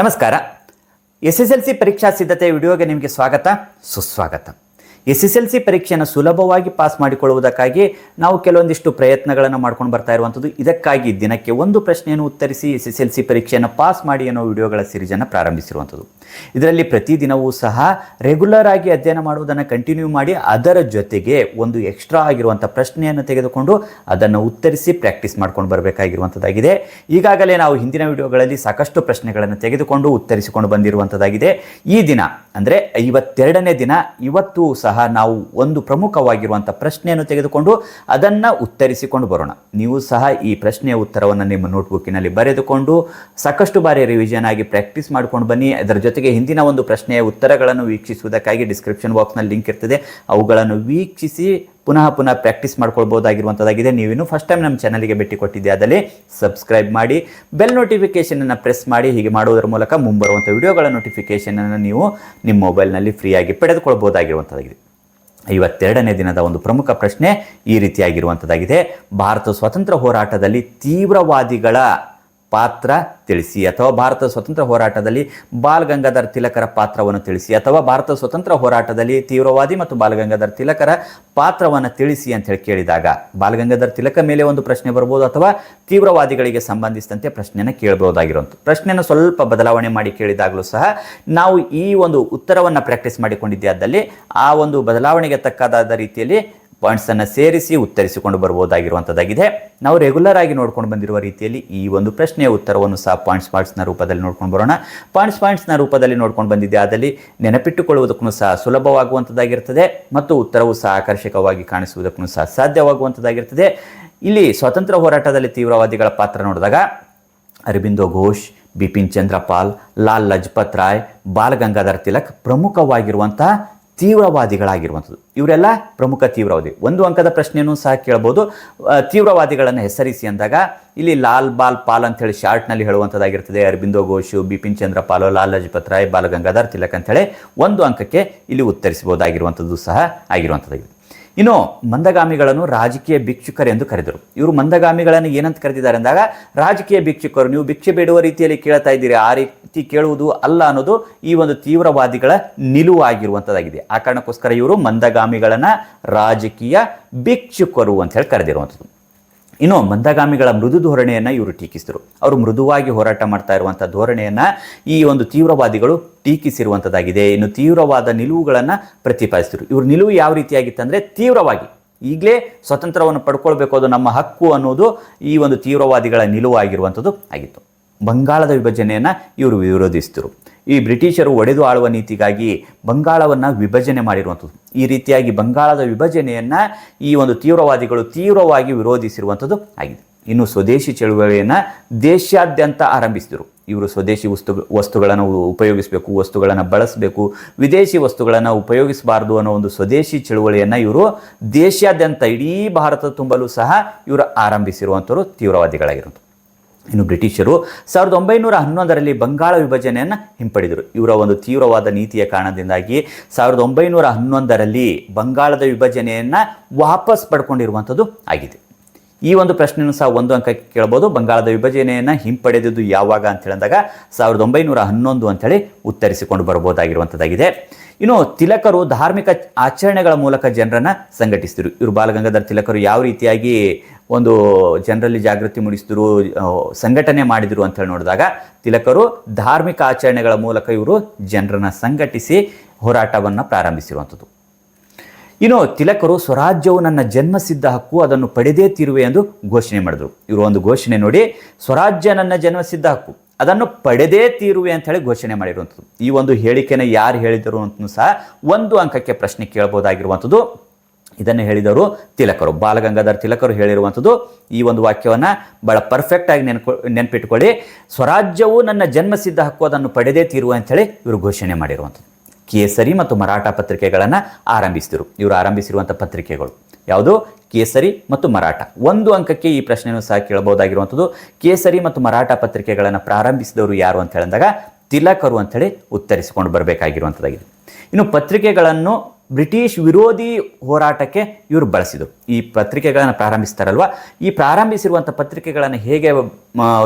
ನಮಸ್ಕಾರ. S S L C ಪರೀಕ್ಷಾ ಸಿದ್ಧತೆ ವಿಡಿಯೋಗೆ ನಿಮಗೆ ಸ್ವಾಗತ. ಸುಸ್ವಾಗತ. ಎಸ್ ಎಸ್ ಎಲ್ ಸಿ ಪರೀಕ್ಷೆಯನ್ನು ಸುಲಭವಾಗಿ ಪಾಸ್ ಮಾಡಿಕೊಳ್ಳುವುದಕ್ಕಾಗಿ ನಾವು ಕೆಲವೊಂದಿಷ್ಟು ಪ್ರಯತ್ನಗಳನ್ನು ಮಾಡ್ಕೊಂಡು ಬರ್ತಾ ಇರುವಂಥದ್ದು. ಇದಕ್ಕಾಗಿ ದಿನಕ್ಕೆ ಒಂದು ಪ್ರಶ್ನೆಯನ್ನು ಉತ್ತರಿಸಿ ಎಸ್ ಎಸ್ ಎಲ್ ಸಿ ಪರೀಕ್ಷೆಯನ್ನು ಪಾಸ್ ಮಾಡಿ ಅನ್ನೋ ವಿಡಿಯೋಗಳ ಸಿರಿಜನ್ನು ಪ್ರಾರಂಭಿಸಿರುವಂಥದ್ದು. ಇದರಲ್ಲಿ ಪ್ರತಿದಿನವೂ ಸಹ ರೆಗ್ಯುಲರ್ ಆಗಿ ಅಧ್ಯಯನ ಮಾಡುವುದನ್ನು ಕಂಟಿನ್ಯೂ ಮಾಡಿ ಅದರ ಜೊತೆಗೆ ಒಂದು ಎಕ್ಸ್ಟ್ರಾ ಆಗಿರುವಂಥ ಪ್ರಶ್ನೆಯನ್ನು ತೆಗೆದುಕೊಂಡು ಅದನ್ನು ಉತ್ತರಿಸಿ ಪ್ರಾಕ್ಟೀಸ್ ಮಾಡ್ಕೊಂಡು ಬರಬೇಕಾಗಿರುವಂಥದ್ದಾಗಿದೆ. ಈಗಾಗಲೇ ನಾವು ಹಿಂದಿನ ವಿಡಿಯೋಗಳಲ್ಲಿ ಸಾಕಷ್ಟು ಪ್ರಶ್ನೆಗಳನ್ನು ತೆಗೆದುಕೊಂಡು ಉತ್ತರಿಸಿಕೊಂಡು ಬಂದಿರುವಂಥದ್ದಾಗಿದೆ. ಈ ದಿನ, ಅಂದರೆ ಐವತ್ತೆರಡನೇ ದಿನ, ಇವತ್ತು ಸಹ ನಾವು ಒಂದು ಪ್ರಮುಖವಾಗಿರುವಂಥ ಪ್ರಶ್ನೆಯನ್ನು ತೆಗೆದುಕೊಂಡು ಅದನ್ನು ಉತ್ತರಿಸಿಕೊಂಡು ಬರೋಣ. ನೀವು ಸಹ ಈ ಪ್ರಶ್ನೆಯ ಉತ್ತರವನ್ನು ನಿಮ್ಮ ನೋಟ್ಬುಕ್ಕಿನಲ್ಲಿ ಬರೆದುಕೊಂಡು ಸಾಕಷ್ಟು ಬಾರಿ ರಿವಿಷನ್ ಆಗಿ ಪ್ರಾಕ್ಟೀಸ್ ಮಾಡ್ಕೊಂಡು ಬನ್ನಿ. ಅದರ ಜೊತೆಗೆ ಹಿಂದಿನ ಒಂದು ಪ್ರಶ್ನೆಯ ಉತ್ತರಗಳನ್ನು ವೀಕ್ಷಿಸುವುದಕ್ಕಾಗಿ ಡಿಸ್ಕ್ರಿಪ್ಷನ್ ಬಾಕ್ಸ್ನಲ್ಲಿ ಲಿಂಕ್ ಇರ್ತದೆ. ಅವುಗಳನ್ನು ವೀಕ್ಷಿಸಿ ಪುನಃ ಪುನಃ ಪ್ರಾಕ್ಟೀಸ್ ಮಾಡ್ಕೊಳ್ಬೋದಾಗಿರುವಂಥದ್ದಾಗಿದೆ. ನೀವಿನ್ನು ಫಸ್ಟ್ ಟೈಮ್ ನಮ್ಮ ಚಾನಲ್ಗೆ ಭೇಟಿ ಕೊಟ್ಟಿದ್ದೆ ಅದರಲ್ಲಿ ಸಬ್ಸ್ಕ್ರೈಬ್ ಮಾಡಿ ಬೆಲ್ ನೋಟಿಫಿಕೇಷನನ್ನು ಪ್ರೆಸ್ ಮಾಡಿ, ಹೀಗೆ ಮಾಡುವುದರ ಮೂಲಕ ಮುಂಬರುವಂಥ ವಿಡಿಯೋಗಳ ನೋಟಿಫಿಕೇಷನನ್ನು ನೀವು ನಿಮ್ಮ ಮೊಬೈಲ್ನಲ್ಲಿ ಫ್ರೀಯಾಗಿ ಪಡೆದುಕೊಳ್ಬೋದಾಗಿರುವಂಥದ್ದಾಗಿದೆ. ಐವತ್ತೆರಡನೇ ದಿನದ ಒಂದು ಪ್ರಮುಖ ಪ್ರಶ್ನೆ ಈ ರೀತಿಯಾಗಿರುವಂಥದ್ದಾಗಿದೆ ಭಾರತ ಸ್ವತಂತ್ರ ಹೋರಾಟದಲ್ಲಿ ತೀವ್ರವಾದಿಗಳ ಪಾತ್ರ ತಿಳಿಸಿ ಅಥವಾ ಭಾರತ ಸ್ವತಂತ್ರ ಹೋರಾಟದಲ್ಲಿ ಬಾಲ್ ಗಂಗಾಧರ್ ತಿಲಕರ ಪಾತ್ರವನ್ನು ತಿಳಿಸಿ ಅಥವಾ ಭಾರತ ಸ್ವತಂತ್ರ ಹೋರಾಟದಲ್ಲಿ ತೀವ್ರವಾದಿ ಮತ್ತು ಬಾಲ್ ಗಂಗಾಧರ್ ತಿಲಕರ ಪಾತ್ರವನ್ನು ತಿಳಿಸಿ ಅಂತ ಹೇಳಿ ಕೇಳಿದಾಗ ಬಾಲ್ ಗಂಗಾಧರ್ ತಿಲಕ ಮೇಲೆ ಒಂದು ಪ್ರಶ್ನೆ ಬರ್ಬೋದು ಅಥವಾ ತೀವ್ರವಾದಿಗಳಿಗೆ ಸಂಬಂಧಿಸಿದಂತೆ ಪ್ರಶ್ನೆಯನ್ನು ಕೇಳಬಹುದಾಗಿರುವಂಥ ಪ್ರಶ್ನೆಯನ್ನು ಸ್ವಲ್ಪ ಬದಲಾವಣೆ ಮಾಡಿ ಕೇಳಿದಾಗಲೂ ಸಹ ನಾವು ಈ ಒಂದು ಉತ್ತರವನ್ನು ಪ್ರಾಕ್ಟೀಸ್ ಮಾಡಿಕೊಂಡಿದ್ದೆ ಆದಲ್ಲಿ ಆ ಒಂದು ಬದಲಾವಣೆಗೆ ತಕ್ಕದಾದ ರೀತಿಯಲ್ಲಿ ಪಾಯಿಂಟ್ಸನ್ನು ಸೇರಿಸಿ ಉತ್ತರಿಸಿಕೊಂಡು ಬರ್ಬೋದಾಗಿರುವಂಥದ್ದಾಗಿದೆ. ನಾವು ರೆಗ್ಯುಲರ್ ಆಗಿ ನೋಡ್ಕೊಂಡು ಬಂದಿರುವ ರೀತಿಯಲ್ಲಿ ಈ ಒಂದು ಪ್ರಶ್ನೆಯ ಉತ್ತರವನ್ನು ಸಹ ಪಾಯಿಂಟ್ಸ್ ಪಾಯಿಂಟ್ಸ್ನ ರೂಪದಲ್ಲಿ ನೋಡ್ಕೊಂಡು ಬರೋಣ. ಪಾಯಿಂಟ್ಸ್ ಪಾಯಿಂಟ್ಸ್ನ ರೂಪದಲ್ಲಿ ನೋಡ್ಕೊಂಡು ಬಂದಿದ್ದೆ ಆದಲ್ಲಿ ನೆನಪಿಟ್ಟುಕೊಳ್ಳುವುದಕ್ಕೂ ಸಹ ಸುಲಭವಾಗುವಂಥದ್ದಾಗಿರ್ತದೆ ಮತ್ತು ಉತ್ತರವು ಸಹ ಆಕರ್ಷಕವಾಗಿ ಕಾಣಿಸುವುದಕ್ಕೂ ಸಹ ಸಾಧ್ಯವಾಗುವಂಥದ್ದಾಗಿರ್ತದೆ. ಇಲ್ಲಿ ಸ್ವಾತಂತ್ರ್ಯ ಹೋರಾಟದಲ್ಲಿ ತೀವ್ರವಾದಿಗಳ ಪಾತ್ರ ನೋಡಿದಾಗ ಅರಬಿಂದೋ ಘೋಷ್, ಬಿಪಿನ್ ಚಂದ್ರಪಾಲ್, ಲಾಲ್ ಲಜಪತ್ ರಾಯ್ ಬಾಲ್ ಗಂಗಾಧರ್ ತಿಲಕ್ ಪ್ರಮುಖವಾಗಿರುವಂತಹ ತೀವ್ರವಾದಿಗಳಾಗಿರುವಂಥದ್ದು. ಇವರೆಲ್ಲ ಪ್ರಮುಖ ತೀವ್ರವಾದಿ. ಒಂದು ಅಂಕದ ಪ್ರಶ್ನೆಯನ್ನು ಸಹ ಕೇಳ್ಬೋದು. ತೀವ್ರವಾದಿಗಳನ್ನು ಹೆಸರಿಸಿ ಅಂದಾಗ, ಇಲ್ಲಿ ಲಾಲ್ ಬಾಲ್ ಪಾಲ್ ಅಂತೇಳಿ ಶಾರ್ಟ್ನಲ್ಲಿ ಹೇಳುವಂಥದ್ದಾಗಿರ್ತದೆ. ಅರಬಿಂದೋ ಘೋಷು, ಬಿಪಿನ್ ಚಂದ್ರ ಪಾಲು ಲಾಲ್ ಲಜಪತ್ ರಾಯ್ ಬಾಲಗಂಗಾಧರ್ ತಿಲಕ್ ಅಂತೇಳಿ ಒಂದು ಅಂಕಕ್ಕೆ ಇಲ್ಲಿ ಉತ್ತರಿಸಬಹುದಾಗಿರುವಂಥದ್ದು ಸಹ ಆಗಿರುವಂಥದ್ದಾಗಿದೆ. ಇನ್ನು ಮಂದಗಾಮಿಗಳನ್ನು ರಾಜಕೀಯ ಭಿಕ್ಷುಕರು ಎಂದು ಕರೆದರು. ಇವರು ಮಂದಗಾಮಿಗಳನ್ನು ಏನಂತ ಕರೆದಿದ್ದಾರೆ ಅಂದಾಗ, ರಾಜಕೀಯ ಭಿಕ್ಷುಕರು, ನೀವು ಭಿಕ್ಷೆ ಬೇಡುವ ರೀತಿಯಲ್ಲಿ ಕೇಳ್ತಾ ಇದ್ದೀರಿ, ಆ ರೀತಿ ಕೇಳುವುದು ಅಲ್ಲ ಅನ್ನೋದು ಈ ಒಂದು ತೀವ್ರವಾದಿಗಳ ನಿಲುವು ಆಗಿರುವಂಥದ್ದಾಗಿದೆ ಆ ಕಾರಣಕ್ಕೋಸ್ಕರ ಇವರು ಮಂದಗಾಮಿಗಳನ್ನು ರಾಜಕೀಯ ಭಿಕ್ಷುಕರು ಅಂತ ಹೇಳಿ ಕರೆದಿರುವಂಥದ್ದು. ಇನ್ನು ಮಂದಗಾಮಿಗಳ ಮೃದು ಧೋರಣೆಯನ್ನು ಇವರು ಟೀಕಿಸಿದರು. ಅವರು ಮೃದುವಾಗಿ ಹೋರಾಟ ಮಾಡ್ತಾ ಇರುವಂಥ ಧೋರಣೆಯನ್ನು ಈ ಒಂದು ತೀವ್ರವಾದಿಗಳು ಟೀಕಿಸಿರುವಂಥದ್ದಾಗಿದೆ ಇನ್ನು ತೀವ್ರವಾದ ನಿಲುವುಗಳನ್ನು ಪ್ರತಿಪಾದಿಸಿದರು. ಇವ್ರ ನಿಲುವು ಯಾವ ರೀತಿಯಾಗಿತ್ತಂದರೆ ತೀವ್ರವಾಗಿ. ಈಗಲೇ ಸ್ವತಂತ್ರವನ್ನು ಪಡ್ಕೊಳ್ಬೇಕು ಅದು ನಮ್ಮ ಹಕ್ಕು ಅನ್ನೋದು ಈ ಒಂದು ತೀವ್ರವಾದಿಗಳ ನಿಲುವಾಗಿರುವಂಥದ್ದು ಆಗಿತ್ತು. ಬಂಗಾಳದ ವಿಭಜನೆಯನ್ನು ಇವರು ವಿರೋಧಿಸಿದರು. ಈ ಬ್ರಿಟಿಷರು ಒಡೆದು ಆಳುವ ನೀತಿಗಾಗಿ ಬಂಗಾಳವನ್ನು ವಿಭಜನೆ ಮಾಡಿರುವಂಥದ್ದು. ಈ ರೀತಿಯಾಗಿ ಬಂಗಾಳದ ವಿಭಜನೆಯನ್ನು ಈ ಒಂದು ತೀವ್ರವಾದಿಗಳು ತೀವ್ರವಾಗಿ ವಿರೋಧಿಸಿರುವಂಥದ್ದು ಆಗಿದೆ. ಇನ್ನು ಸ್ವದೇಶಿ ಚಳುವಳಿಯನ್ನು ದೇಶಾದ್ಯಂತ ಆರಂಭಿಸಿದರು. ಇವರು ಸ್ವದೇಶಿ ವಸ್ತು, ವಸ್ತುಗಳನ್ನು ಉಪಯೋಗಿಸಬೇಕು, ವಸ್ತುಗಳನ್ನು ಬಳಸಬೇಕು, ವಿದೇಶಿ ವಸ್ತುಗಳನ್ನು ಉಪಯೋಗಿಸಬಾರ್ದು ಅನ್ನೋ ಒಂದು ಸ್ವದೇಶಿ ಚಳುವಳಿಯನ್ನು ಇವರು ದೇಶಾದ್ಯಂತ ಇಡೀ ಭಾರತ ತುಂಬಲು ಸಹ ಇವರು ಆರಂಭಿಸಿರುವಂಥವರು ತೀವ್ರವಾದಿಗಳಾಗಿರುವಂಥದ್ದು. ಇನ್ನು ಬ್ರಿಟಿಷರು ಸಾವಿರದ ಒಂಬೈನೂರ ಹನ್ನೊಂದರಲ್ಲಿ ಬಂಗಾಳ ವಿಭಜನೆಯನ್ನು ಹಿಂಪಡೆದರು. ಇವರ ಒಂದು ತೀವ್ರವಾದ ನೀತಿಯ ಕಾರಣದಿಂದಾಗಿ ಸಾವಿರದ ಒಂಬೈನೂರ ಹನ್ನೊಂದರಲ್ಲಿ ಬಂಗಾಳದ ವಿಭಜನೆಯನ್ನು ವಾಪಸ್ ಪಡ್ಕೊಂಡಿರುವಂಥದ್ದು ಆಗಿದೆ. ಈ ಒಂದು ಪ್ರಶ್ನೆಯನ್ನು ಸಹ ಒಂದು ಅಂಕಕ್ಕೆ ಕೇಳಬಹುದು ಬಂಗಾಳದ ವಿಭಜನೆಯನ್ನು ಹಿಂಪಡೆದಿದ್ದು ಯಾವಾಗ ಅಂತ ಹೇಳಿದಾಗ ಸಾವಿರದ ಒಂಬೈನೂರ ಹನ್ನೊಂದು ಅಂತೇಳಿ ಉತ್ತರಿಸಿಕೊಂಡು ಬರಬಹುದಾಗಿರುವಂಥದ್ದಾಗಿದೆ ಇನ್ನು ತಿಲಕರು ಧಾರ್ಮಿಕ ಆಚರಣೆಗಳ ಮೂಲಕ ಜನರನ್ನು ಸಂಘಟಿಸಿದರು. ಇವರು ಬಾಲಗಂಗಾಧರ ತಿಲಕರು ಯಾವ ರೀತಿಯಾಗಿ ಒಂದು ಜನರಲ್ಲಿ ಜಾಗೃತಿ ಮೂಡಿಸಿದ್ರು ಸಂಘಟನೆ ಮಾಡಿದರು ಅಂತ ಹೇಳಿ ನೋಡಿದಾಗ ತಿಲಕರು ಧಾರ್ಮಿಕ ಆಚರಣೆಗಳ ಮೂಲಕ ಇವರು ಜನರನ್ನು ಸಂಘಟಿಸಿ ಹೋರಾಟವನ್ನು ಪ್ರಾರಂಭಿಸಿರುವಂಥದ್ದು. ಇನ್ನು ತಿಲಕರು ಸ್ವರಾಜ್ಯವು ನನ್ನ ಜನ್ಮಸಿದ್ಧ ಹಕ್ಕು, ಅದನ್ನು ಪಡೆದೇ ತಿರುವೆ ಎಂದು ಘೋಷಣೆ ಮಾಡಿದರು. ಇವರು ಒಂದು ಘೋಷಣೆ ನೋಡಿ, ಸ್ವರಾಜ್ಯ ನನ್ನ ಜನ್ಮಸಿದ್ಧ ಹಕ್ಕು. ಅದನ್ನು ಪಡೆದೇ ತೀರುವೆ ಅಂತ ಹೇಳಿ ಘೋಷಣೆ ಮಾಡಿರುವಂಥದ್ದು. ಈ ಒಂದು ಹೇಳಿಕೆನ ಯಾರು ಹೇಳಿದರು ಅಂತ ಸಹ ಒಂದು ಅಂಕಕ್ಕೆ ಪ್ರಶ್ನೆ ಕೇಳಬಹುದಾಗಿರುವಂಥದ್ದು. ಇದನ್ನು ಹೇಳಿದವರು ತಿಲಕರು. ಬಾಲಗಂಗಾಧರ್ ತಿಲಕರು ಹೇಳಿರುವಂಥದ್ದು ಈ ಒಂದು ವಾಕ್ಯವನ್ನು ಭಾಳ ಪರ್ಫೆಕ್ಟ್ ಆಗಿ ನೆನ್ಕೊ ನೆನಪಿಟ್ಕೊಳ್ಳಿ. ಸ್ವರಾಜ್ಯವು ನನ್ನ ಜನ್ಮಸಿದ್ಧ ಹಕ್ಕು, ಅದನ್ನು ಪಡೆದೇ ತೀರುವ ಅಂತೇಳಿ ಇವರು ಘೋಷಣೆ ಮಾಡಿರುವಂಥದ್ದು. ಕೇಸರಿ ಮತ್ತು ಮರಾಠ ಪತ್ರಿಕೆಗಳನ್ನು ಆರಂಭಿಸಿದರು ಇವರು ಆರಂಭಿಸಿರುವಂಥ ಪತ್ರಿಕೆಗಳು ಯಾವುದು? ಕೇಸರಿ ಮತ್ತು ಮರಾಠ. ಒಂದು ಅಂಕಕ್ಕೆ ಈ ಪ್ರಶ್ನೆಯನ್ನು ಸಹ ಕೇಳಬಹುದಾಗಿರುವಂಥದ್ದು ಕೇಸರಿ ಮತ್ತು ಮರಾಠ ಪತ್ರಿಕೆಗಳನ್ನು ಪ್ರಾರಂಭಿಸಿದವರು ಯಾರು ಅಂತ ಹೇಳಿದಾಗ, ತಿಲಕರು ಅಂತೇಳಿ ಉತ್ತರಿಸಿಕೊಂಡು ಬರಬೇಕಾಗಿರುವಂಥದ್ದಾಗಿದೆ ಇನ್ನು ಪತ್ರಿಕೆಗಳನ್ನು ಬ್ರಿಟಿಷ್ ವಿರೋಧಿ ಹೋರಾಟಕ್ಕೆ ಇವರು ಬಳಸಿದರು. ಈ ಪತ್ರಿಕೆಗಳನ್ನು ಪ್ರಾರಂಭಿಸ್ತಾರಲ್ವ? ಈ ಪ್ರಾರಂಭಿಸಿರುವಂಥ ಪತ್ರಿಕೆಗಳನ್ನು ಹೇಗೆ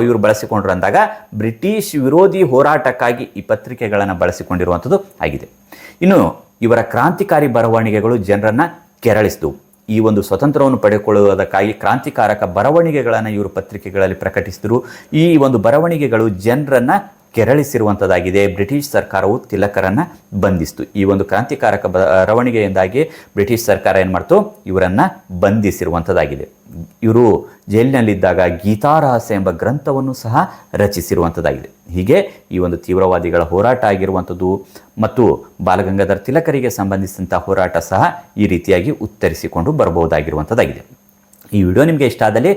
ಇವರು ಬಳಸಿಕೊಂಡ್ರು ಅಂದಾಗ ಬ್ರಿಟಿಷ್ ವಿರೋಧಿ ಹೋರಾಟಕ್ಕಾಗಿ ಈ ಪತ್ರಿಕೆಗಳನ್ನು ಬಳಸಿಕೊಂಡಿರುವಂಥದ್ದು ಆಗಿದೆ. ಇನ್ನು ಇವರ ಕ್ರಾಂತಿಕಾರಿ ಬರವಣಿಗೆಗಳು ಜನರನ್ನು ಕೆರಳಿಸಿದವು ಈ ಒಂದು ಸ್ವತಂತ್ರವನ್ನು ಪಡೆದುಕೊಳ್ಳುವುದಕ್ಕಾಗಿ ಕ್ರಾಂತಿಕಾರಕ ಬರವಣಿಗೆಗಳನ್ನು ಇವರು ಪತ್ರಿಕೆಗಳಲ್ಲಿ ಪ್ರಕಟಿಸಿದರು. ಈ ಒಂದು ಬರವಣಿಗೆಗಳು ಜನರನ್ನ ಕೆರಳಿಸಿರುವಂಥದ್ದಾಗಿದೆ ಬ್ರಿಟಿಷ್ ಸರ್ಕಾರವು ತಿಲಕರನ್ನು ಬಂಧಿಸಿತು. ಈ ಒಂದು ಕ್ರಾಂತಿಕಾರಕ ಬರವಣಿಗೆಯಿಂದಾಗಿ ಬ್ರಿಟಿಷ್ ಸರ್ಕಾರ ಏನು ಮಾಡ್ತು? ಇವರನ್ನು ಬಂಧಿಸಿರುವಂಥದ್ದಾಗಿದೆ ಇವರು ಜೈಲಿನಲ್ಲಿದ್ದಾಗ ಗೀತಾರಹಸ್ಯ ಎಂಬ ಗ್ರಂಥವನ್ನು ಸಹ ರಚಿಸಿರುವಂಥದ್ದಾಗಿದೆ ಹೀಗೆ ಈ ಒಂದು ತೀವ್ರವಾದಿಗಳ ಹೋರಾಟ ಆಗಿರುವಂಥದ್ದು ಮತ್ತು ಬಾಲಗಂಗಾಧರ್ ತಿಲಕರಿಗೆ ಸಂಬಂಧಿಸಿದಂಥ ಹೋರಾಟ ಸಹ ಈ ರೀತಿಯಾಗಿ ಉತ್ತರಿಸಿಕೊಂಡು ಬರಬಹುದಾಗಿರುವಂಥದ್ದಾಗಿದೆ ಈ ವಿಡಿಯೋ ನಿಮಗೆ ಇಷ್ಟ ಆದಲ್ಲಿ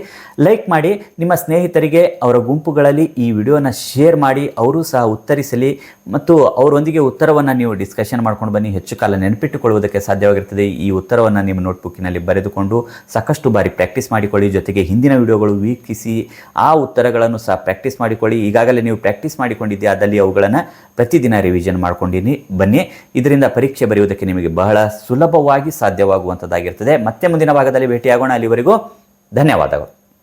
ಲೈಕ್ ಮಾಡಿ, ನಿಮ್ಮ ಸ್ನೇಹಿತರಿಗೆ ಅವರ ಗುಂಪುಗಳಲ್ಲಿ ಈ ವಿಡಿಯೋನ ಶೇರ್ ಮಾಡಿ, ಅವರು ಸಹ ಉತ್ತರಿಸಲಿ ಮತ್ತು ಅವರೊಂದಿಗೆ ಉತ್ತರವನ್ನು ನೀವು ಡಿಸ್ಕಷನ್ ಮಾಡ್ಕೊಂಡು ಬನ್ನಿ. ಹೆಚ್ಚು ಕಾಲ ನೆನಪಿಟ್ಟುಕೊಳ್ಳುವುದಕ್ಕೆ ಸಾಧ್ಯವಾಗಿರ್ತದೆ ಈ ಉತ್ತರವನ್ನು ನಿಮ್ಮ ನೋಟ್ಬುಕ್ಕಿನಲ್ಲಿ ಬರೆದುಕೊಂಡು ಸಾಕಷ್ಟು ಬಾರಿ ಪ್ರಾಕ್ಟೀಸ್ ಮಾಡಿಕೊಳ್ಳಿ. ಜೊತೆಗೆ ಹಿಂದಿನ ವಿಡಿಯೋಗಳು ವೀಕ್ಷಿಸಿ, ಆ ಉತ್ತರಗಳನ್ನು ಸಹ ಪ್ರಾಕ್ಟೀಸ್ ಮಾಡಿಕೊಳ್ಳಿ. ಈಗಾಗಲೇ ನೀವು ಪ್ರಾಕ್ಟೀಸ್ ಮಾಡಿಕೊಂಡಿದ್ದೆ, ಆದಲ್ಲಿ ಅವುಗಳನ್ನು ಪ್ರತಿದಿನ ರಿವಿಷನ್ ಮಾಡ್ಕೊಂಡಿನಿ. ಬನ್ನಿ, ಇದರಿಂದ ಪರೀಕ್ಷೆ ಬರೆಯುವುದಕ್ಕೆ ನಿಮಗೆ ಬಹಳ ಸುಲಭವಾಗಿ ಸಾಧ್ಯವಾಗುವಂಥದ್ದಾಗಿರ್ತದೆ ಮತ್ತೆ ಮುಂದಿನ ಭಾಗದಲ್ಲಿ ಭೇಟಿಯಾಗೋಣ. ಅಲ್ಲಿವರೆಗೂ ಧನ್ಯವಾದಗಳು